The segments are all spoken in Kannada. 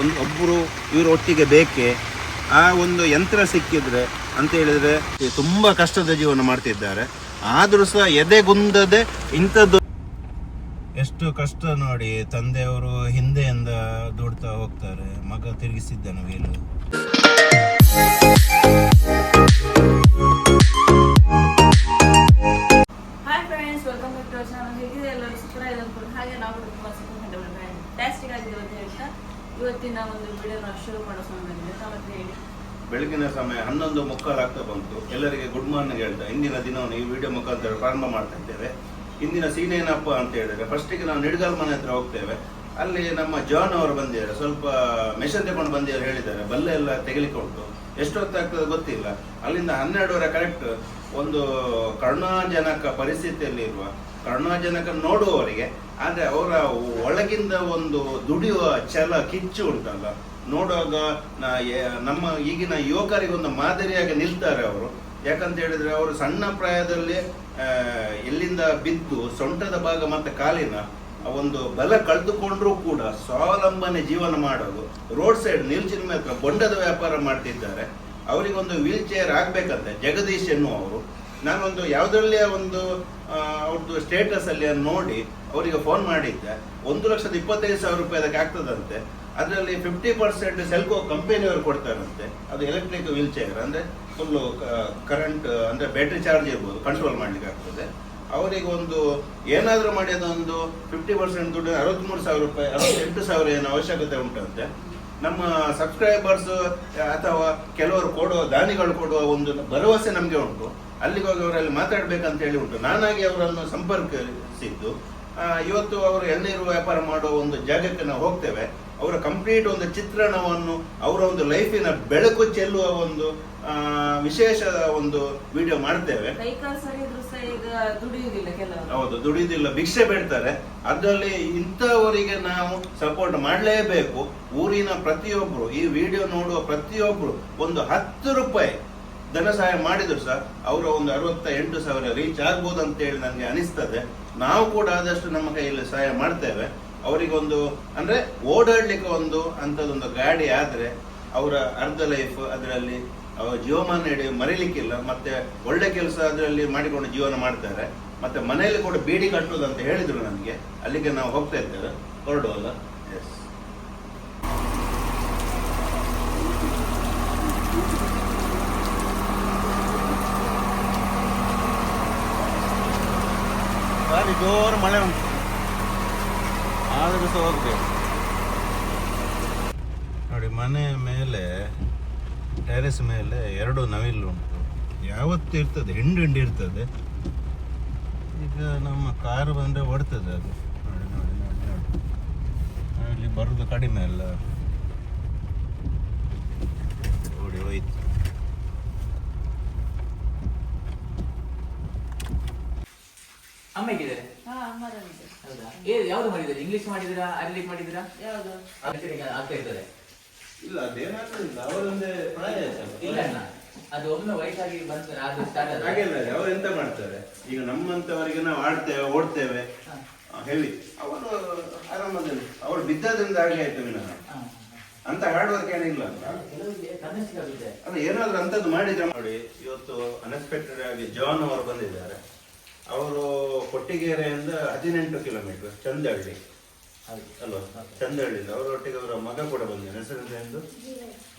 ಒಂದು ಒಬ್ಬರು ಇವರು ಒಟ್ಟಿಗೆ ಬೇಕೇ, ಆ ಒಂದು ಯಂತ್ರ ಸಿಕ್ಕಿದ್ರೆ ಅಂತ ಹೇಳಿದ್ರೆ ತುಂಬಾ ಕಷ್ಟದ ಜೀವನ ಮಾಡ್ತಿದ್ದಾರೆ. ಆದರೂ ಸಹ ಎದೆಗುಂದದೆ ಇಂಥದ್ದು ಎಷ್ಟು ಕಷ್ಟ ನೋಡಿ ತಂದೆಯವರು ಹಿಂದೆಯಿಂದ ದುಡ್ತಾ ಹೋಗ್ತಾರೆ, ಮಗ ತಿರುಗಿಸಿದ್ದಾನೆ, ವೀಲು. ಬೆಳಗಿನ ಸಮಯ ಹನ್ನೊಂದು ಮುಕ್ಕಾಲು ಆಗ್ತಾ ಬಂತು. ಎಲ್ಲರಿಗೆ ಗುಡ್ ಮಾರ್ನಿಂಗ್ ಹೇಳ್ತಾ. ಇಂದಿನ ದಿನವನ್ನು ಈ ವಿಡಿಯೋ ಮುಖಾಂತರ ಪ್ರಾರಂಭ ಮಾಡ್ತಾ ಇದ್ದೇವೆ. ಇಂದಿನ ಸೀನ್ ಏನಪ್ಪ ಅಂತ ಹೇಳಿದ್ರೆ ಫಸ್ಟಿಗೆ ನಾವು ನಿಡ್ಗಾಲ್ ಮನೆ ಹತ್ರ ಹೋಗ್ತೇವೆ. ಅಲ್ಲಿ ನಮ್ಮ ಜಾನ್ ಅವರು ಬಂದಿದ್ದಾರೆ. ಸ್ವಲ್ಪ ಮೆಷನ್ ತಗೊಂಡು ಬಂದಿದ್ದಾರೆ ಹೇಳಿದ್ದಾರೆ. ಬಲ್ಲೆ ಎಲ್ಲ ತೆಗಿಲಿಕ್ಕೆ ಉಂಟು. ಎಷ್ಟೊತ್ತಾಗ್ತದೆ ಗೊತ್ತಿಲ್ಲ. ಅಲ್ಲಿಂದ ಹನ್ನೆರಡುವರೆ ಕರೆಕ್ಟ್ ಒಂದು ಕರುಣಾಜನಕ ಪರಿಸ್ಥಿತಿಯಲ್ಲಿ ಇರುವ ಕರುಣಾಜನಕ ನೋಡುವವರಿಗೆ, ಆದರೆ ಅವರ ಒಳಗಿಂದ ಒಂದು ದುಡಿಯುವ ಛಲ, ಕಿಚ್ಚು ಉಂಟಲ್ಲ. ನೋಡುವಾಗ ನಮ್ಮ ಈಗಿನ ಯುವಕರಿಗೊಂದು ಮಾದರಿಯಾಗಿ ನಿಲ್ತಾರೆ ಅವರು. ಯಾಕಂತ ಹೇಳಿದ್ರೆ ಅವರು ಸಣ್ಣ ಪ್ರಾಯದಲ್ಲಿ ಎಲ್ಲಿಂದ ಬಿದ್ದು ಸೊಂಟದ ಭಾಗ ಮತ್ತು ಕಾಲಿನ ಒಂದು ಬಲ ಕಳೆದುಕೊಂಡ್ರೂ ಕೂಡ ಸ್ವಾವಲಂಬನೆ ಜೀವನ ಮಾಡೋದು. ರೋಡ್ ಸೈಡ್ ನಿಲ್ಚಿನ ಮೇಲೆ ಬೊಂಡದ ವ್ಯಾಪಾರ ಮಾಡ್ತಿದ್ದಾರೆ. ಅವರಿಗೊಂದು ವೀಲ್ ಚೇರ್ ಆಗ್ಬೇಕಂತೆ. ಜಗದೀಶ್ ಎನ್ನುವರು ನಾನೊಂದು ಯಾವುದ್ರಲ್ಲಿಯ ಒಂದು ಅವ್ರದ್ದು ಸ್ಟೇಟಸ್ ಅಲ್ಲಿ ನೋಡಿ ಅವರಿಗೆ ಫೋನ್ ಮಾಡಿದ್ದೆ. ಒಂದು ಲಕ್ಷದ ಇಪ್ಪತ್ತೈದು ಸಾವಿರ ರೂಪಾಯಿ ಅದಕ್ಕೆ ಆಗ್ತದಂತೆ. ಅದರಲ್ಲಿ ಫಿಫ್ಟಿ ಪರ್ಸೆಂಟ್ ಸೆಲ್ಕೋ ಕಂಪನಿಯವರು ಕೊಡ್ತಾರಂತೆ. ಅದು ಎಲೆಕ್ಟ್ರಿಕ್ ವೀಲ್ ಚೇರ್ ಅಂದ್ರೆ ಫುಲ್ಲು ಕರೆಂಟ್ ಅಂದ್ರೆ ಬ್ಯಾಟ್ರಿ ಚಾರ್ಜ್ ಇರ್ಬೋದು ಕಂಟ್ರೋಲ್ ಮಾಡ್ಲಿಕ್ಕೆ ಆಗ್ತದೆ. ಅವರಿಗೆ ಒಂದು ಏನಾದರೂ ಮಾಡಿ ಅದೊಂದು ಫಿಫ್ಟಿ ಪರ್ಸೆಂಟ್ ದುಡ್ಡು ಅರವತ್ತ್ಮೂರು ಸಾವಿರ ರೂಪಾಯಿ, ಅರವತ್ತೆಂಟು ಸಾವಿರ ಏನು ಅವಶ್ಯಕತೆ ಉಂಟಂತೆ. ನಮ್ಮ ಸಬ್ಸ್ಕ್ರೈಬರ್ಸ್ ಅಥವಾ ಕೆಲವರು ಕೊಡುವ ದಾನಿಗಳು ಕೊಡುವ ಒಂದು ಭರವಸೆ ನಮಗೆ ಉಂಟು. ಅಲ್ಲಿಗೆ ಹೋಗಿ ಅವರಲ್ಲಿ ಮಾತಾಡ್ಬೇಕಂತ ಹೇಳಿ ಉಂಟು. ನಾನಾಗಿ ಅವರನ್ನು ಸಂಪರ್ಕಿಸಿದ್ದು ಇವತ್ತು ಅವರು ಎಲ್ಲಿರುವ ವ್ಯಾಪಾರ ಮಾಡುವ ಒಂದು ಜಾಗಕ್ಕೆ ನಾವು ಹೋಗ್ತೇವೆ. ಅವರ ಕಂಪ್ಲೀಟ್ ಒಂದು ಚಿತ್ರಣವನ್ನು ಅವರ ಒಂದು ಲೈಫಿನ ಬೆಳಕು ಚೆಲ್ಲುವ ಒಂದು ವಿಶೇಷ ಒಂದು ವಿಡಿಯೋ ಮಾಡ್ತೇವೆ. ಹೌದು ದುಡಿಯುವುದಿಲ್ಲ ಭಿಕ್ಷೆ ಬೇಡ್ತಾರೆ. ಅದರಲ್ಲಿ ಇಂಥವರಿಗೆ ನಾವು ಸಪೋರ್ಟ್ ಮಾಡಲೇಬೇಕು. ಊರಿನ ಪ್ರತಿಯೊಬ್ಬರು ಈ ವಿಡಿಯೋ ನೋಡುವ ಪ್ರತಿಯೊಬ್ಬರು ಒಂದು ಹತ್ತು ರೂಪಾಯಿ ಧನ ಸಹಾಯ ಮಾಡಿದ್ರು ಸಹ ಅವರ ಒಂದು ಅರವತ್ತ ಎಂಟು ಸಾವಿರ ರೀಚ್ ಆಗ್ಬೋದು ಅಂತ ಹೇಳಿ ನನಗೆ ಅನಿಸ್ತದೆ. ನಾವು ಕೂಡ ಆದಷ್ಟು ನಮ್ಮ ಕೈಯಲ್ಲಿ ಸಹಾಯ ಮಾಡ್ತೇವೆ. ಅವರಿಗೊಂದು, ಅಂದ್ರೆ ಓಡಾಡ್ಲಿಕ್ಕೆ ಒಂದು ಅಂಥದ್ದೊಂದು ಗಾಡಿ ಆದ್ರೆ ಅವರ ಅರ್ಧ ಲೈಫ್ ಅದರಲ್ಲಿ ಅವರ ಜೀವಮಾನ ಇಡೀ ಮರೀಲಿಕ್ಕಿಲ್ಲ, ಮತ್ತೆ ಒಳ್ಳೆ ಕೆಲಸ ಅದರಲ್ಲಿ ಮಾಡಿಕೊಂಡು ಜೀವನ ಮಾಡ್ತಾರೆ, ಮತ್ತೆ ಮನೆಯಲ್ಲಿ ಕೂಡ ಬೀಡಿ ಕಟ್ಟೋದು ಅಂತ ಹೇಳಿದ್ರು ನನಗೆ, ಅಲ್ಲಿಗೆ ನಾವು ಹೋಗ್ತಾ ಇದ್ದೇವೆ ಹೊರಡುವಲ್ಲ ಎಸ್ ಭಾರಿ ಜೋರು ಮಳೆ ಉಂಟು. ಆದರೂ ಸಹ ಹೋಗ್ಬೇಕು ನೋಡಿ, ಮನೆ ಮೇಲೆ ಟೆರೆಸ್ ಮೇಲೆ ಎರಡು ನವಿಲು ಉಂಟು. ಯಾವತ್ತು ಇರ್ತದೆ? ಹಿಂಡು ಹಿಂಡು ಇರ್ತದೆ. ಈಗ ನಮ್ಮ ಕಾರು ಬಂದರೆ ಓಡ್ತದೆ ಅದು. ನೋಡಿ ನೋಡಿ ನೋಡಿ ನೋಡಿ. ಇಲ್ಲಿ ಬರೋದು ಕಡಿಮೆ ಅಲ್ಲ. ಓಡಿ ಹೋಯ್ತು. ಅಮ್ಮ ಹೇಗಿದ್ದಾರೆ ಹೌದಾ? ಏ ಯಾವ್ದು ಮಾಡಿದ್ದೀರಾ? ಇಂಗ್ಲಿಷ್ ಮಾಡಿದಿರಾ ಅರಬಿಕ್ ಮಾಡಿದಿರಾ ಯಾವುದು? ಆಗ್ತಾ ಇದ್ದಾರೆ. ಇಲ್ಲ ಒಂದೇ ಅವರೊಂದೇ ಪ್ರಾಯ ಇಲ್ಲ ಅಣ್ಣ ಅದು ಒಮ್ಮೆ ವಯಸ್ಸಾಗಿ ಬಂತು ಅದು ಸ್ಟಾರ್ಟ್ ಹಾಗೆಲ್ಲ ಅವ್ರು ಎಂತ ಮಾಡ್ತಾರೆ? ಈಗ ನಮ್ಮಂತವರಿಗೆ ನಾವು ಆಡ್ತೇವೆ ಓಡ್ತೇವೆ. ಹೇಳಿ. ಅವರು ಆರಾಮದಲ್ಲಿ ಅವರು ಬಿದ್ದದ್ರಿಂದ ಹಾಗೆ ಆಯ್ತು ವಿನಃ. ಅಂತ ಹಾರ್ಡ್ ವರ್ಕ್ ಏನಿಲ್ಲ ಅಲ್ಲ ಏನಾದ್ರೂ ಅಂತದ್ದು ಮಾಡಿದ್ರೆ ನೋಡಿ ಇವತ್ತು ಅನ್ಎಕ್ಸ್ಪೆಕ್ಟೆಡ್ ಆಗಿ ಜಾನ್ ಅವರು ಬಂದಿದ್ದಾರೆ. ಅವರು ಕೊಟ್ಟಿಗೆರೆಯಿಂದ ಹದಿನೆಂಟು ಕಿಲೋಮೀಟರ್ ಚಂದಹಳ್ಳಿ ಅಲ್ವಾ? ಚಂದಹಳ್ಳಿಯಿಂದ ಅವರೊಟ್ಟಿಗೆ ಅವರ ಮಗ ಕೂಡ ಬಂದಿದ್ದಾರೆ. ಹೆಸರು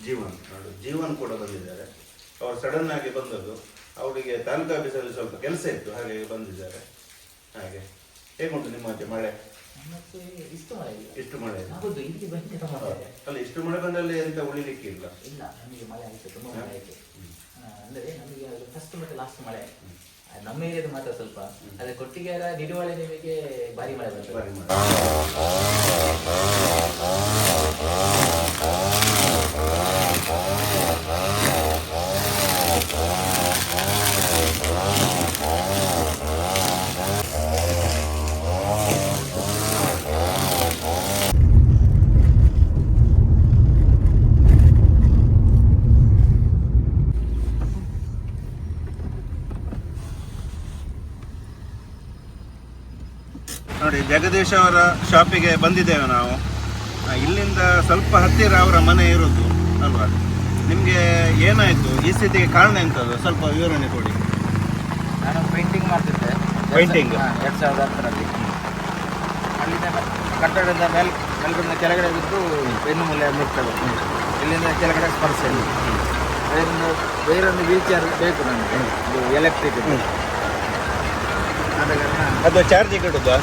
ಜೀವನ್. ನೋಡು ಜೀವನ್ ಕೂಡ ಬಂದಿದ್ದಾರೆ. ಅವರು ಸಡನ್ ಆಗಿ ಬಂದದ್ದು ಅವರಿಗೆ ತಾಲೂಕು ಆಫೀಸಲ್ಲಿ ಸ್ವಲ್ಪ ಕೆಲಸ ಇತ್ತು ಹಾಗೆ ಬಂದಿದ್ದಾರೆ. ಹಾಗೆ. ಹೇಗುಂಟು ನಿಮ್ಮ ಆಚೆ ಮಳೆ? ಮತ್ತೆ ಇಷ್ಟು ಮಳೆ ಅಲ್ಲ ಇಷ್ಟು ಮಳೆ ಬಂದಲ್ಲಿ ಎಂತ ಉಳಿಲಿಕ್ಕೆ ಇಲ್ಲ ಇಲ್ಲ ನಮಗೆ ಮಳೆ ಆಯ್ತು ತುಂಬಾ ಮಳೆ ಆಯ್ತು. ಅಂದ್ರೆ ನಮಗೆ ಫಸ್ಟ್ ಮತ್ತೆ ಲಾಸ್ಟ್ ಮಳೆ. ಆ, ನಮ್ಮ ಏರಿಯಾದ ಮಾತ್ರ ಸ್ವಲ್ಪ. ಅದೇ ಕೊಟ್ಟಿಗೆರ ನಿಡುವಳೆ ನಿಮಗೆ ಭಾರಿ ಮಳೆ ಬರ್ತದೆ. ನೋಡಿ ಜಗದೀಶ್ ಅವರ ಶಾಪಿಗೆ ಬಂದಿದ್ದೇವೆ ನಾವು. ಇಲ್ಲಿಂದ ಸ್ವಲ್ಪ ಹತ್ತಿರ ಅವರ ಮನೆ ಇರೋದು ಅಲ್ವಾ? ನಿಮಗೆ ಏನಾಯಿತು? ಈ ಸ್ಥಿತಿಗೆ ಕಾರಣ ಎಂಥದ್ದು? ಸ್ವಲ್ಪ ವಿವರಣೆ ಕೊಡಿ. ನಾನು ಪೇಂಟಿಂಗ್ ಮಾಡ್ತಿದ್ದೆ. ಪೇಂಟಿಂಗ್ ಎರಡು ಸಾವಿರದ ಹತ್ತರಲ್ಲಿ. ಅಲ್ಲಿಂದ ಕಟ್ಟಡದ ಮೇಲ್ ಮೇಲ್ಗಡೆ ಕೆಳಗಡೆ ಬಿದ್ದು ಬೆನ್ನು ಮೂಲೆ ಮುಟ್ಟದು ಇಲ್ಲಿಂದ ಕೆಳಗಡೆ ಸ್ಪರ್ಶ ಅದರಿಂದ ಬೇರೊಂದು ವೀಲ್ ಚೇರ್ ಬೇಕು ನನಗೆ. ಎಲೆಕ್ಟ್ರಿಕ್ ಅದು ಚಾರ್ಜಿಗೆ ಇಡುದಾ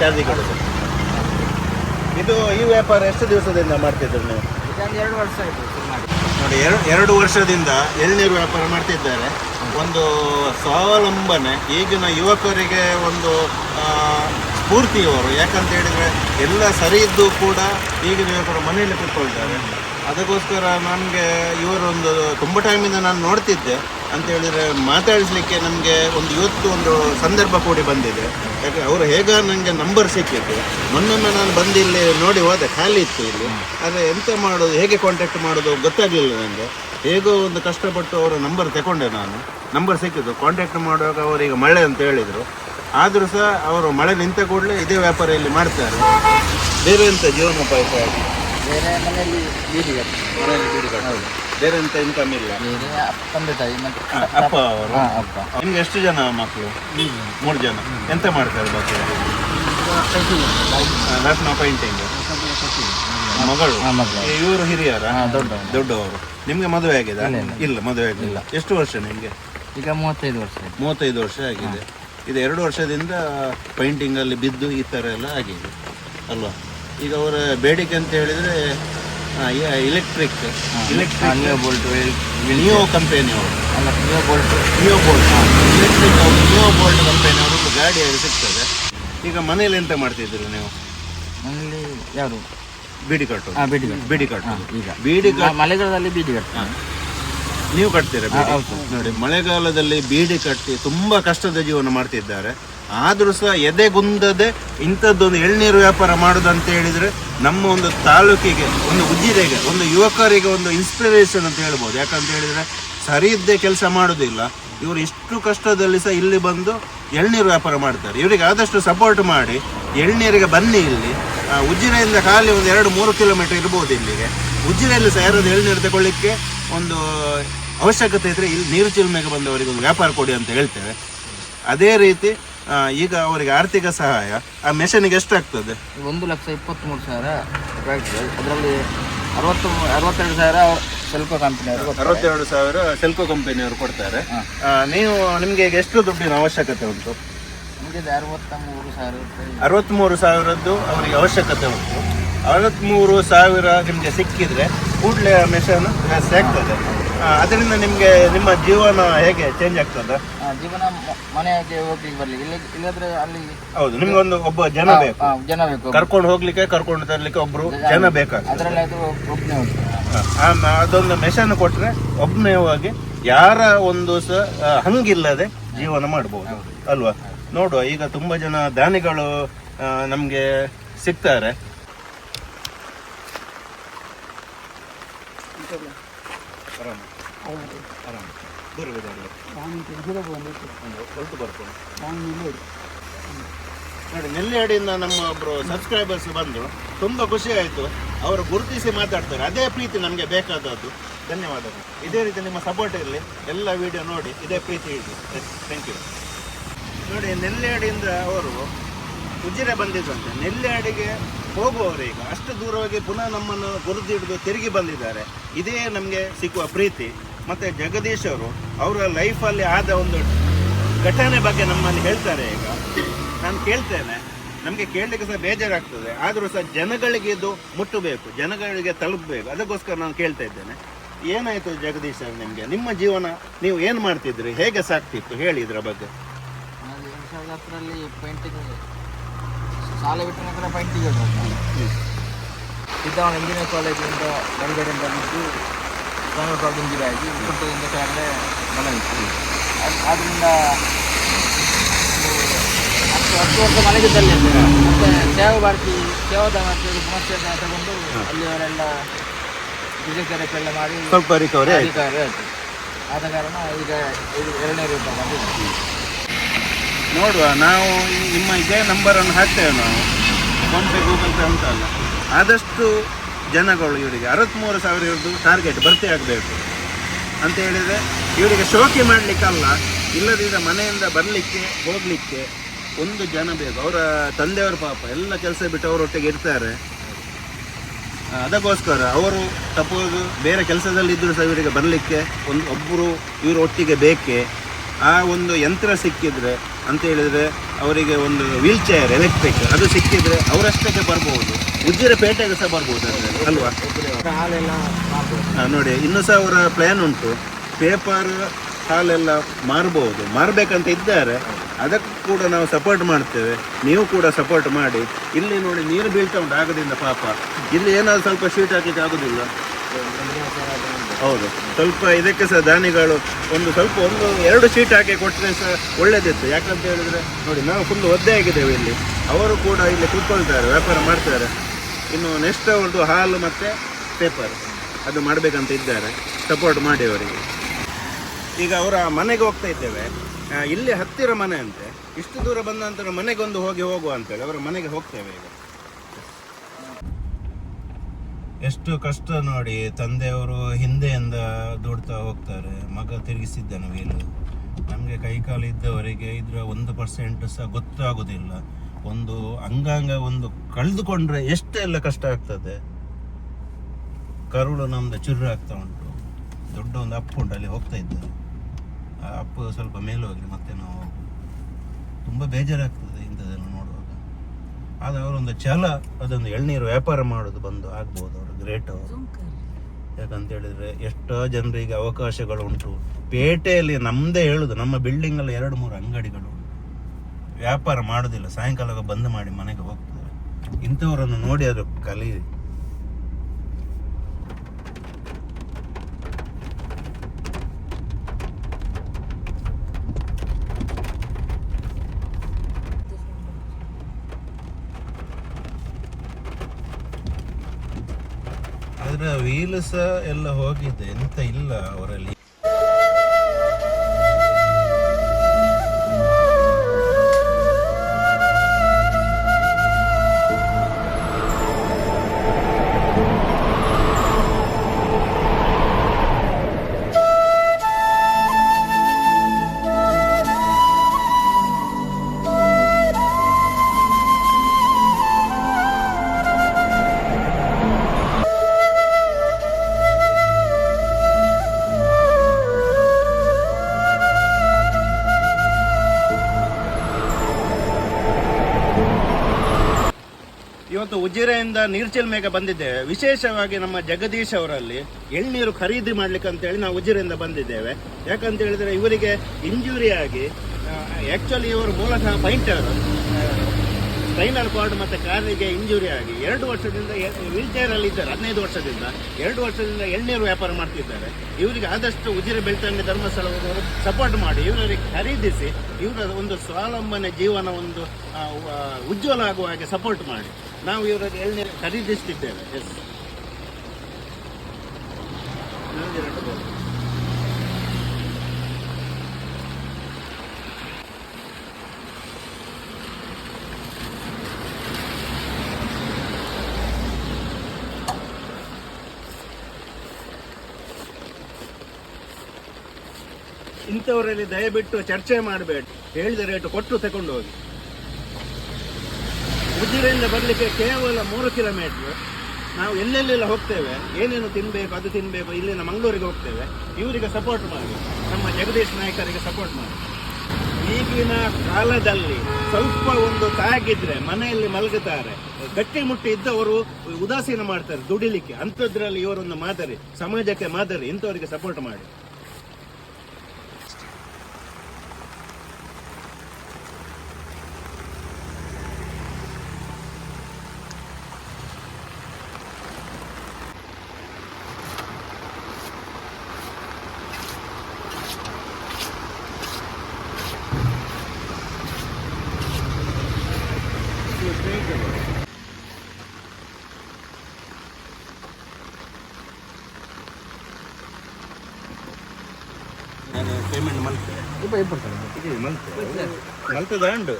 ಚಾರ್ಜಿಗೆ ಇಡುದು ಇದು ಈ ವ್ಯಾಪಾರ ಎಷ್ಟು ದಿವಸದಿಂದ ಮಾಡ್ತಿದ್ರು ನೀವು? ಎರಡು ವರ್ಷ ಆಯಿತು ನೋಡಿ ಎರಡು ಎರಡು ವರ್ಷದಿಂದ ಎಳ್ನೀರು ವ್ಯಾಪಾರ ಮಾಡ್ತಿದ್ದಾರೆ. ಒಂದು ಸ್ವಾವಲಂಬನೆ ಈಗಿನ ಯುವಕರಿಗೆ ಒಂದು ಸ್ಫೂರ್ತಿಯವರು. ಯಾಕಂತ ಹೇಳಿದ್ರೆ ಎಲ್ಲ ಸರಿ ಇದ್ದು ಕೂಡ ಈಗಿನ ಯುವಕರು ಮನೆಯಲ್ಲಿ ಕೂತ್ಕೊಳ್ತಾರೆ. ಅದಕ್ಕೋಸ್ಕರ ನನಗೆ ಇವರೊಂದು ತುಂಬ ಟೈಮಿಂದ ನಾನು ನೋಡ್ತಿದ್ದೆ. ಅಂತ ಹೇಳಿದ್ರೆ ಮಾತಾಡಿಸ್ಲಿಕ್ಕೆ ನಮಗೆ ಒಂದು ಇವತ್ತು ಒಂದು ಸಂದರ್ಭ ಕೂಡಿ ಬಂದಿದೆ. ಯಾಕೆ ಅವರು ಹೇಗ ನನಗೆ ನಂಬರ್ ಸಿಕ್ಕಿತ್ತು. ಮೊನ್ನೊಮ್ಮೆ ನಾನು ಬಂದು ಇಲ್ಲಿ ನೋಡಿ ಹೋದೆ, ಖಾಲಿ ಇತ್ತು ಇಲ್ಲಿ. ಆದರೆ ಎಂತ ಮಾಡೋದು, ಹೇಗೆ ಕಾಂಟ್ಯಾಕ್ಟ್ ಮಾಡೋದು ಗೊತ್ತಾಗಲಿಲ್ಲ ನನಗೆ ಹೇಗೋ ಒಂದು ಕಷ್ಟಪಟ್ಟು ಅವರ ನಂಬರ್ ತಗೊಂಡೆ ನಾನು. ನಂಬರ್ ಸಿಕ್ಕಿದ್ದು ಕಾಂಟ್ಯಾಕ್ಟ್ ಮಾಡುವಾಗ ಅವರೀಗ ಮಳೆ ಅಂತ ಹೇಳಿದರು. ಆದರೂ ಸಹ ಅವರು ಮಳೆ ನಿಂತ ಕೂಡಲೇ ಇದೇ ವ್ಯಾಪಾರ ಇಲ್ಲಿ ಮಾಡ್ತಾರೆ. ಬೇರೆ ಎಂಥ ಜೀವನೋಪಾಯ ಬೇರೆ ಮನೆಯಲ್ಲಿ ಬೀದಿ ಮನೆಯಲ್ಲಿ ಬೀಡಿ ಕಟ್ಟೋದು. ಬೇರೆ ಎಂತ ಇನ್ಕಮ್ ಇಲ್ಲ? ಬೇರೆ ತಂದೆ ತಾಯಿ ಮತ್ತು ಹ, ಅಪ್ಪ ಅವರು? ಹಾಂ ಅಪ್ಪ. ನಿಮ್ಗೆ ಎಷ್ಟು ಜನ ಮಕ್ಕಳು ಮೂರು ಜನ. ಎಂತ ಮಾಡ್ತಾರೆ ಬಾಕಿ ಲಕ್ಷ್ಮ ಪೈಂಟಿಂಗ್. ಮಗಳು? ಹಾಂ ಮಗಳು. ಇವರು ಹಿರಿಯರ? ಹಾಂ ದೊಡ್ಡ ದೊಡ್ಡವರು. ನಿಮ್ಗೆ ಮದುವೆ ಆಗಿದೆ. ಇಲ್ಲ ಮದುವೆ ಆಗಿಲ್ಲ ಎಷ್ಟು ವರ್ಷ ನಿಮ್ಗೆ? ಈಗ ಮೂವತ್ತೈದು ವರ್ಷ ಆಯ್ತು ಮೂವತ್ತೈದು ವರ್ಷ ಆಗಿದೆ. ಇದು ಎರಡು ವರ್ಷದಿಂದ ಪೈಂಟಿಂಗ್ ಅಲ್ಲಿ ಬಿದ್ದು ಈ ತರ ಎಲ್ಲ ಆಗಿದೆ. ಅಲ್ವಾ? ಈಗ ಅವರ ಬೇಡಿಕೆ ಅಂತ ಹೇಳಿದ್ರೆ electric electric Neo Bolt Neo ಕಂಪನಿಯವರು ಅಲ್ಲ Neo Bolt Neo Bolt electric ಅವರು ನಿಯೋ ಬೋಲ್ಟ್ ಕಂಪನಿಯವರು ಒಂದು ಗಾಡಿ ಸಿಗ್ತದೆ. ಈಗ ಮನೇಲಿ ಎಂತ ಮಾಡ್ತಿದ್ದೀರಿ ನೀವು? ಮನೆಯಲ್ಲಿ ಯಾರು ಬೀಡಿ ಕಟ್ಟು ಹಾಂ ಬೀಡಿ ಕಟ್ಟು. ಬೀಡಿ ಈಗ. ಬೀಡಿ ಮಳೆಗಾಲದಲ್ಲಿ ಬೀಡಿ ಕಟ್ಟು ನೀವು ಕಟ್ತೀರಾ ನೋಡಿ ಮಳೆಗಾಲದಲ್ಲಿ ಬೀಡಿ ಕಟ್ಟಿ ತುಂಬಾ ಕಷ್ಟದ ಜೀವನ ಮಾಡ್ತಿದ್ದಾರೆ. ಆದ್ರೂ ಸಹ ಎದೆಗುಂದದೆ ಇಂಥದ್ದೊಂದು ಎಳ್ನೀರು ವ್ಯಾಪಾರ ಮಾಡೋದಂತ ಹೇಳಿದರೆ ನಮ್ಮ ಒಂದು ತಾಲೂಕಿಗೆ, ಒಂದು ಉಜಿರೆಗೆ, ಒಂದು ಯುವಕರಿಗೆ ಒಂದು ಇನ್ಸ್ಪಿರೇಷನ್ ಅಂತ ಹೇಳ್ಬೋದು. ಯಾಕಂತ ಹೇಳಿದರೆ ಸರಿ ಇದ್ದೇ ಕೆಲಸ ಮಾಡೋದಿಲ್ಲ. ಇವರು ಇಷ್ಟು ಕಷ್ಟದಲ್ಲಿ ಸಹ ಇಲ್ಲಿ ಬಂದು ಎಳ್ನೀರು ವ್ಯಾಪಾರ ಮಾಡ್ತಾರೆ. ಇವರಿಗೆ ಆದಷ್ಟು ಸಪೋರ್ಟ್ ಮಾಡಿ ಎಳ್ನೀರಿಗೆ ಬನ್ನಿ ಇಲ್ಲಿ. ಉಜಿರೆಯಿಂದ ಖಾಲಿ ಒಂದು ಎರಡು ಮೂರು ಕಿಲೋಮೀಟರ್ ಇರ್ಬೋದು ಇಲ್ಲಿಗೆ. ಉಜಿರೆಯಲ್ಲಿ ಸಹ ಯಾರಾದ್ರು ಎಳ್ನೀರು ತಗೊಳ್ಳಿಕ್ಕೆ ಒಂದು ಅವಶ್ಯಕತೆ ಇದ್ದರೆ ಇಲ್ಲಿ ನೀರು ಚಿಲ್ಮೆಗೆ ಬಂದವರಿಗೆ ಒಂದು ವ್ಯಾಪಾರ ಕೊಡಿ ಅಂತ ಹೇಳ್ತೇವೆ. ಅದೇ ರೀತಿ ಆ, ಈಗ ಅವರಿಗೆ ಆರ್ಥಿಕ ಸಹಾಯ ಆ ಮೆಷಿನಿಗೆ ಎಷ್ಟಾಗ್ತದೆ? ಒಂದು ಲಕ್ಷ ಇಪ್ಪತ್ತ್ಮೂರು ಸಾವಿರ ರೂಪಾಯಿ ಅದರಲ್ಲಿ ಅರವತ್ತು ಅರವತ್ತೆರಡು ಸಾವಿರ ಸೆಲ್ಕೋ ಕಂಪನಿಯವರು ಕೊಡ್ತಾರೆ. ಅರವತ್ತೆರಡು ಸಾವಿರ ಸೆಲ್ಕೋ ಕಂಪನಿಯವರು ಕೊಡ್ತಾರೆ. ಆ, ನೀವು ನಿಮಗೆ ಈಗ ಎಷ್ಟು ದುಡ್ಡಿನ ಅವಶ್ಯಕತೆ ಉಂಟು? ನಮಗೆ ಅರವತ್ತ ಮೂರು ಸಾವಿರ ರೂಪಾಯಿ. ಅರವತ್ತ್ಮೂರು ಸಾವಿರದ್ದು ಅವರಿಗೆ ಅವಶ್ಯಕತೆ ಉಂಟು. ಅರವತ್ತ್ಮೂರು ಸಾವಿರ ನಿಮಗೆ ಸಿಕ್ಕಿದ್ರೆ ಕೂಡಲೇ ಮೆಷನ್ ಜಾಸ್ತಿ ಆಗ್ತದೆ ಅದರಿಂದ ನಿಮಗೆ ನಿಮ್ಮ ಜೀವನ ಹೇಗೆ ಚೇಂಜ್ ಆಗ್ತದೆ? ಆ, ಜೀವನ ಮ- ಮನೆಗೆ ಹೋಗ್ಲಿಕ್ಕೆ ಬರ್ಲಿಕ್ಕೆ ಇಲ್ಲ ಇಲ್ಲದ್ರೆ ಅಲ್ಲಿ ಹೌದು ನಿಮ್ಗೆ ಒಂದು ಒಬ್ಬ ಜನ ಬೇಕು. ಆ, ಜನ ಬೇಕು ಕರ್ಕೊಂಡು ಹೋಗ್ಲಿಕ್ಕೆ ಕರ್ಕೊಂಡು ತರ್ಲಿಕ್ಕೆ ಒಬ್ರು ಜನ ಬೇಕಾಗ್ತದೆ. ಅದರಲ್ಲಿ ಅದು ಒಬ್ಬನೇ ಆ, ಅದೊಂದು ಮೆಷನ್ ಕೊಟ್ರೆ ಒಬ್ಬನೇ ಹೋಗಿ ಯಾರ ಒಂದು ಸಹ ಆ, ಹಂಗಿಲ್ಲದೆ ಜೀವನ ಮಾಡ್ಬೋದು. ಅಲ್ವಾ? ನೋಡುವ ಈಗ ತುಂಬಾ ಜನ ದಾನಿಗಳು ಆ, ನಮ್ಗೆ ಸಿಗ್ತಾರೆ. ಆರಾಮ? ಆರಾಮ. ದೂರ ಬಿಡಲ್ಲ. ಒಂದು ಹೊರಟು ಬರ್ಕೊಂಡು. ನೋಡಿ. ನೆಲ್ಲಿಯಾಡಿಯಿಂದ ನಮ್ಮ ಒಬ್ರು ಸಬ್ಸ್ಕ್ರೈಬರ್ಸ್ ಬಂದು ತುಂಬಾ ಖುಷಿ ಆಯಿತು. ಅವರು ಗುರುತಿಸಿ ಮಾತಾಡ್ತಾರೆ. ಅದೇ ಪ್ರೀತಿ ನಮಗೆ ಬೇಕಾದದ್ದು. ಧನ್ಯವಾದಗಳು. ಇದೇ ರೀತಿ ನಿಮ್ಮ ಸಪೋರ್ಟ್ ಇರಲಿ. ಎಲ್ಲ ವಿಡಿಯೋ ನೋಡಿ ಇದೇ ಪ್ರೀತಿ ಇರಲಿ. ಥ್ಯಾಂಕ್ ಯು ನೋಡಿ ನೆಲ್ಲಿಯಾಡಿಯಿಂದ ಅವರು ಉಜಿರೆ ಬಂದಿದ್ದಂತೆ ನೆಲ್ಲಿಯಾಡಿಗೆ ಹೋಗುವವರು ಈಗ ಅಷ್ಟು ದೂರವಾಗಿ ಪುನಃ ನಮ್ಮನ್ನು ಗುರುತಿಡಿದು ತಿರುಗಿ ಬಂದಿದ್ದಾರೆ. ಇದೇ ನಮಗೆ ಸಿಕ್ಕುವ ಪ್ರೀತಿ. ಮತ್ತೆ ಜಗದೀಶ್ ಅವರು ಅವರ ಲೈಫಲ್ಲಿ ಆದ ಒಂದು ಘಟನೆ ಬಗ್ಗೆ ನಮ್ಮಲ್ಲಿ ಹೇಳ್ತಾರೆ ಈಗ. ನಾನು ಕೇಳ್ತೇನೆ. ನಮಗೆ ಕೇಳಲಿಕ್ಕೆ ಸಹ ಬೇಜಾರಾಗ್ತದೆ. ಆದರೂ ಸಹ ಜನಗಳಿಗೆ ಇದು ಮುಟ್ಟಬೇಕು. ಜನಗಳಿಗೆ ತಲುಪಬೇಕು. ಅದಕ್ಕೋಸ್ಕರ ನಾನು ಕೇಳ್ತಾ ಇದ್ದೇನೆ. ಏನಾಯ್ತು ಜಗದೀಶ್ ಸರ್ ನಿಮಗೆ? ನಿಮ್ಮ ಜೀವನ ನೀವು ಏನು ಮಾಡ್ತಿದ್ರಿ? ಹೇಗೆ ಸಾಕ್ತಿತ್ತು? ಹೇಳಿ ಇದರ ಬಗ್ಗೆ. ನಾನು ಎರಡು ಸಾವಿರದ ಹತ್ತರಲ್ಲಿ ಪೇಂಟಿಂಗ್ ಶಾಲೆ ಬಿಟ್ಟ ನಂತರ ಪೇಂಟಿಂಗ್ ಸಿದ್ದವನ ಇಂಜಿನಿಯರ್ ಕಾಲೇಜಿಂದ ಬಿದ್ದು ಕನ್ನಡ ಪ್ರಾಬ್ಲಮ್ ಗಿಡ ಆಗಿ ಪುಟ್ಟದಿಂದ ಕೆಳಗಡೆ ಮಲಗಿತ್ತು ಆದ್ದರಿಂದ ಹತ್ತು ಹತ್ತು ವರ್ಷ ಮಲಗಿದ್ದಲ್ಲಿ ಮತ್ತೆ ಸೇವ ಭಾರತಿ ಸೇವಾದ ಸಮಸ್ಯೆ ಪುನಶ್ಚೇತನ ತಗೊಂಡು ಅಲ್ಲಿ ಅವರೆಲ್ಲ ಫಿಸಿಯೋಥೆರಪಿ ಮಾಡಿ ಸ್ವಲ್ಪ ರಿಕವರಿ ಆಯ್ತು. ಆದ ಕಾರಣ ಈಗ ಇದು ಎರಡನೇ ರೂಪ ಬಂದಿದೆ. ನೋಡುವ ನಾವು ನಿಮ್ಮ ಇದೇ ನಂಬರನ್ನು ಹಾಕ್ತೇವೆ ನಾವು. ಫೋನ್ಪೇ ಗೂಗಲ್ ಪೇ ಉಂಟಲ್ಲ ಆದಷ್ಟು ಜನಗಳು ಇವರಿಗೆ ಅರವತ್ತ್ಮೂರು ಸಾವಿರ ಇವ್ರದ್ದು ಟಾರ್ಗೆಟ್ ಭರ್ತಿ ಆಗಬೇಕು. ಅಂತ ಹೇಳಿದರೆ ಇವರಿಗೆ ಶೋಕಿ ಮಾಡಲಿಕ್ಕಲ್ಲ ಇಲ್ಲದಿದ್ದರೆ ಮನೆಯಿಂದ ಬರಲಿಕ್ಕೆ, ಹೋಗಲಿಕ್ಕೆ ಒಂದು ಜನ ಬೇಕು. ಅವರ ತಂದೆಯವರ ಪಾಪ ಎಲ್ಲ ಕೆಲಸ ಬಿಟ್ಟು ಅವರೊಟ್ಟಿಗೆ ಇರ್ತಾರೆ. ಅದಕ್ಕೋಸ್ಕರ ಅವರು ಸಪೋಸ್ ಬೇರೆ ಕೆಲಸದಲ್ಲಿ ಇದ್ದರೂ ಸಹ ಇವರಿಗೆ ಬರಲಿಕ್ಕೆ ಒಂದು ಒಬ್ಬರು ಇವರು ಒಟ್ಟಿಗೆ ಬೇಕೇ. ಆ ಒಂದು ಯಂತ್ರ ಸಿಕ್ಕಿದರೆ ಅಂತ ಹೇಳಿದರೆ ಅವರಿಗೆ ಒಂದು ವೀಲ್ ಚೇರ್ ಎಲೆಕ್ಟ್ರಿಕ್ ಅದು ಸಿಕ್ಕಿದರೆ ಅವರಷ್ಟಕ್ಕೆ ಬರ್ಬೋದು. ಉಜ್ಜಿರ ಪೇಟೆಗೆ ಸಹ ಬರ್ಬೋದು ಅದರಲ್ಲಿ ಅಲ್ವಾ? ಹಾಲೆಲ್ಲ ಹಾಂ ನೋಡಿ ಇನ್ನೂ ಸಹ ಅವರ ಪ್ಲ್ಯಾನ್ ಉಂಟು. ಪೇಪರ್ ಹಾಲೆಲ್ಲ ಮಾರ್ಬೋದು. ಮಾರಬೇಕಂತ ಇದ್ದಾರೆ. ಅದಕ್ಕೂ ಕೂಡ ನಾವು ಸಪೋರ್ಟ್ ಮಾಡ್ತೇವೆ. ನೀವು ಕೂಡ ಸಪೋರ್ಟ್ ಮಾಡಿ. ಇಲ್ಲಿ ನೋಡಿ ನೀರು ಬೀಳ್ತಾ ಉಂಟು ಆಗದಿಂದ ಪಾಪ. ಇಲ್ಲಿ ಏನಾದ್ರು ಸ್ವಲ್ಪ ಶೀಟ್ ಹಾಕಲಿಕ್ಕೆ ಆಗೋದಿಲ್ಲ. ಹೌದು. ಸ್ವಲ್ಪ ಇದಕ್ಕೆ ಸಹ ದಾನಿಗಳು ಒಂದು ಸ್ವಲ್ಪ ಒಂದು ಎರಡು ಶೀಟ್ ಹಾಕಿ ಕೊಟ್ಟರೆ ಸಹ ಒಳ್ಳೇದಿತ್ತು. ಯಾಕಂತ ಹೇಳಿದ್ರೆ ನೋಡಿ ನಾವು ಫುಲ್ ಒದ್ದೆ ಆಗಿದ್ದೇವೆ ಇಲ್ಲಿ. ಅವರು ಕೂಡ ಇಲ್ಲಿ ಕೂತ್ಕೊಳ್ತಾರೆ ವ್ಯಾಪಾರ ಮಾಡ್ತಾರೆ. ಇನ್ನು ನೆಕ್ಸ್ಟ್ ಅವ್ರದ್ದು ಹಾಲು ಮತ್ತು ಪೇಪರ್ ಅದು ಮಾಡಬೇಕಂತ ಇದ್ದಾರೆ. ಸಪೋರ್ಟ್ ಮಾಡಿ ಅವರಿಗೆ. ಈಗ ಅವರ ಮನೆಗೆ ಹೋಗ್ತಾ ಇದ್ದೇವೆ. ಇಲ್ಲಿ ಹತ್ತಿರ ಮನೆ ಅಂತೆ. ಇಷ್ಟು ದೂರ ಬಂದ ನಂತರ ಮನೆಗೊಂದು ಹೋಗಿ ಹೋಗುವ ಅಂತೇಳಿ ಅವರ ಮನೆಗೆ ಹೋಗ್ತೇವೆ ಈಗ. ಎಷ್ಟು ಕಷ್ಟ ನೋಡಿ ತಂದೆಯವರು ಹಿಂದೆಯಿಂದ ದುಡ್ತಾ ಹೋಗ್ತಾರೆ. ಮಗ ತಿರುಗಿಸಿದ್ದಾನೆ, ವೀಲು. ನಮಗೆ ಕೈಕಾಲು ಇದ್ದವರಿಗೆ ಇದರ ಒಂದು ಪರ್ಸೆಂಟ್ ಸಹ ಗೊತ್ತಾಗೋದಿಲ್ಲ. ಒಂದು ಅಂಗಾಂಗ ಒಂದು ಕಳೆದುಕೊಂಡ್ರೆ ಎಷ್ಟೆಲ್ಲ ಕಷ್ಟ ಆಗ್ತದೆ? ಕರುಳು ನಮ್ದು ಚುರ್ರು ಆಗ್ತಾ ಉಂಟು. ದೊಡ್ಡ ಒಂದು ಅಪ್ಪು ಉಂಟು, ಅಲ್ಲಿ ಹೋಗ್ತಾ ಇದ್ದಾರೆ ಆ ಅಪ್ಪು ಸ್ವಲ್ಪ ಮೇಲೆ ಹೋಗಿ ಮತ್ತೆ ನಾವು ಹೋಗುದು. ತುಂಬ ಬೇಜಾರಾಗ್ತದೆ ಇಂಥದ್ದೆಲ್ಲ ನೋಡುವಾಗ. ಆದರೆ ಅವರೊಂದು ಛಲ, ಅದೊಂದು ಎಳ್ನೀರು ವ್ಯಾಪಾರ ಮಾಡೋದು ಬಂದು ಆಗ್ಬೋದು ಅವರು, ಗ್ರೇಟ್ ಅವರು. ಯಾಕಂತ ಹೇಳಿದ್ರೆ ಎಷ್ಟೋ ಜನರಿಗೆ ಅವಕಾಶಗಳು ಉಂಟು. ಪೇಟೆಯಲ್ಲಿ ನಮ್ಮದೇ ಹೇಳುದು, ನಮ್ಮ ಬಿಲ್ಡಿಂಗಲ್ಲಿ ಎರಡು ಮೂರು ಅಂಗಡಿಗಳು ವ್ಯಾಪಾರ ಮಾಡೋದಿಲ್ಲ, ಸಾಯಂಕಾಲ ಬಂದ್ ಮಾಡಿ ಮನೆಗೆ ಹೋಗ್ತಾರೆ ಇಂಥವರನ್ನು ನೋಡಿ ಅದು ಕಲಿ. ಅದರ ವೀಲ್ ಎಲ್ಲ ಹೋಗಿದೆ, ಎಂತ ಇಲ್ಲ ಅವರಲ್ಲಿ. ಇವತ್ತು ಉಜಿರೆಯಿಂದ ನೀರ್ಚಿಲ್ಮೆಗೆ ಬಂದಿದ್ದೇವೆ ವಿಶೇಷವಾಗಿ ನಮ್ಮ ಜಗದೀಶ್ ಅವರಲ್ಲಿ ಎಳ್ನೀರು ಖರೀದಿ ಮಾಡ್ಲಿಕ್ಕೆ ಅಂತೇಳಿ ನಾವು ಉಜಿರೆಯಿಂದ ಬಂದಿದ್ದೇವೆ. ಯಾಕಂತ ಹೇಳಿದ್ರೆ ಇವರಿಗೆ ಇಂಜುರಿ ಆಗಿ ಆಕ್ಚುಲಿ ಇವರು ಮೂಲತಃ ಪೈಂಟರ್ ಸ್ಪೈನಲ್ ಕಾರ್ಡ್ ಮತ್ತು ಕಾಲಿಗೆ ಇಂಜುರಿ ಆಗಿ ಎರಡು ವರ್ಷದಿಂದ ವೀಲ್ ಚೇರಲ್ಲಿ ಇದ್ದಾರೆ, ಹದಿನೈದು ವರ್ಷದಿಂದ. ಎರಡು ವರ್ಷದಿಂದ ಎಳ್ನೀರು ವ್ಯಾಪಾರ ಮಾಡ್ತಿದ್ದಾರೆ. ಇವರಿಗೆ ಆದಷ್ಟು ಉಜಿರೆ ಬೆಳ್ತಂಗಡಿ ಧರ್ಮಸ್ಥಳದವರು ಸಪೋರ್ಟ್ ಮಾಡಿ ಇವರಿಗೆ ಖರೀದಿಸಿ, ಇವರ ಒಂದು ಸ್ವಾವಲಂಬನೆ ಜೀವನ ಒಂದು ಉಜ್ವಲ ಆಗುವ ಹಾಗೆ ಸಪೋರ್ಟ್ ಮಾಡಿ. ನಾವು ಇವರಿಗೆ ಎಳ್ನೀರು ಖರೀದಿಸ್ತಿದ್ದೇವೆ. ಎಸ್ ಇಂಥವರಲ್ಲಿ ದಯವಿಟ್ಟು ಚರ್ಚೆ ಮಾಡಬೇಡಿ. ಹೇಳಿದ ರೇಟ್ ಕೊಟ್ಟು ತಗೊಂಡು ಹೋಗಿ ಉಜಿರೆಯಿಂದ ಬರಲಿಕ್ಕೆ ಕೇವಲ ಮೂರು ಕಿಲೋಮೀಟರ್. ನಾವು ಎಲ್ಲೆಲ್ಲೆಲ್ಲ ಹೋಗ್ತೇವೆ. ಏನೇನು ತಿನ್ಬೇಕು, ಅದು ತಿನ್ಬೇಕು ಇಲ್ಲಿನ ಮಂಗಳೂರಿಗೆ ಹೋಗ್ತೇವೆ. ಇವರಿಗೆ ಸಪೋರ್ಟ್ ಮಾಡಿ. ನಮ್ಮ ಜಗದೀಶ್ ನಾಯಕರಿಗೆ ಸಪೋರ್ಟ್ ಮಾಡಿ. ಈಗಿನ ಕಾಲದಲ್ಲಿ ಸ್ವಲ್ಪ ಒಂದು ತಾಗಿದ್ರೆ ಮನೆಯಲ್ಲಿ ಮಲಗುತ್ತಾರೆ. ಗಟ್ಟಿ ಮುಟ್ಟಿ ಇದ್ದವರು ಉದಾಸೀನ ಮಾಡ್ತಾರೆ ದುಡಿಲಿಕ್ಕೆ. ಅಂಥದ್ರಲ್ಲಿ ಇವರೊಂದು ಮಾದರಿ. ಸಮಾಜಕ್ಕೆ ಮಾದರಿ. ಇಂಥವರಿಗೆ ಸಪೋರ್ಟ್ ಮಾಡಿ ನಾನು ಪೇಮೆಂಟ್ ಮಲ್ಪೆ ಇಪ್ಪ ಇಪ್ಪ ಮಲ್ಪೆ ಮಲ್ಪೆ ಉಂಟು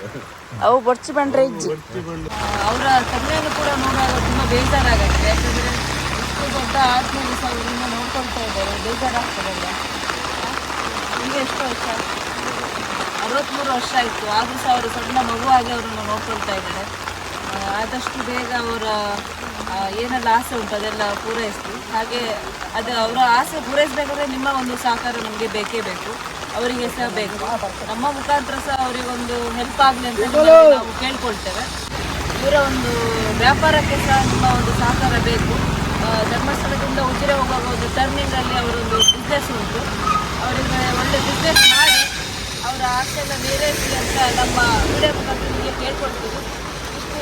ಅವು ಬೊಚ್ಚಿ ಬಂಡ್ರೆ ಇಜ್ಜಿ ಅವರ ತಂದೆಯನ್ನು ಕೂಡ ನೋಡುವಾಗ ತುಂಬ ಬೇಜಾರಾಗುತ್ತೆ. ಯಾಕಂದರೆ ಇಷ್ಟು ದೊಡ್ಡ ಅವರಿಂದ ನೋಡ್ಕೊಳ್ತಾ ಇದ್ದಾರೆ. ಬೇಜಾರಾಗ್ತದಲ್ಲ ಈಗ ಎಷ್ಟು ವರ್ಷ? ಅರವತ್ತ್ಮೂರು ವರ್ಷ ಆಯಿತು. ಆದರೂ ಸಹ ಅವರು ಸಣ್ಣ ಮಗುವಾಗಿ ಅವರನ್ನು ನೋಡ್ಕೊಳ್ತಾ ಇದ್ದಾರೆ. ಆದಷ್ಟು ಬೇಗ ಅವರ ಏನೆಲ್ಲ ಆಸೆ ಉಂಟು, ಅದೆಲ್ಲ ಪೂರೈಸ್ತು ಹಾಗೆ ಅದು ಅವರ ಆಸೆ ಪೂರೈಸಬೇಕಾದ್ರೆ ನಿಮ್ಮ ಒಂದು ಸಹಕಾರ ನಮಗೆ ಬೇಕೇ ಬೇಕು. ಅವರಿಗೆ ಸಹ ಬೇಕು. ನಮ್ಮ ಮುಖಾಂತರ ಸಹ ಅವರಿಗೊಂದು ಹೆಲ್ಪ್ ಆಗಲಿ ಅಂತ ನಾವು ಕೇಳ್ಕೊಳ್ತೇವೆ. ಇವರ ಒಂದು ವ್ಯಾಪಾರಕ್ಕೆ ಸಹ ನಿಮ್ಮ ಒಂದು ಸಹಕಾರ ಬೇಕು. ಧರ್ಮಸ್ಥಳದಿಂದ ಉಜಿರೆ ಹೋಗುವಾಗ ಒಂದು ಟರ್ನಿಂಗಲ್ಲಿ ಅವರೊಂದು ಬಿಸ್ನೆಸ್ ಉಂಟು. ಅವರಿಗೆ ಒಳ್ಳೆ ಬಿಸ್ನೆಸ್ ಮಾಡಿ ಅವರ ಆಸೆಯನ್ನು ನೆರವೇರಿಸಿ ಅಂತ ನಮ್ಮ ವಿಡಿಯೋ ಮುಖಾಂತರ ನಿಮಗೆ ಕೇಳ್ಕೊಳ್ತೀವಿ.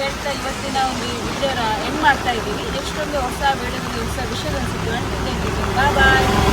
ಹೇಳ್ತಾ ಇವತ್ತಿನ ಒಂದು ವಿಡಿಯೋನ ಎಂಡ್ ಮಾಡ್ತಾ ಇದ್ದೀವಿ. ಎಷ್ಟೊಂದು ಹೊಸ ಬೆಳೆಗಳು ಹೊಸ ವಿಷಯಗಳು ಸಿಗ್ತೀವಿ ಬಾಯ್ ಬಾಯ್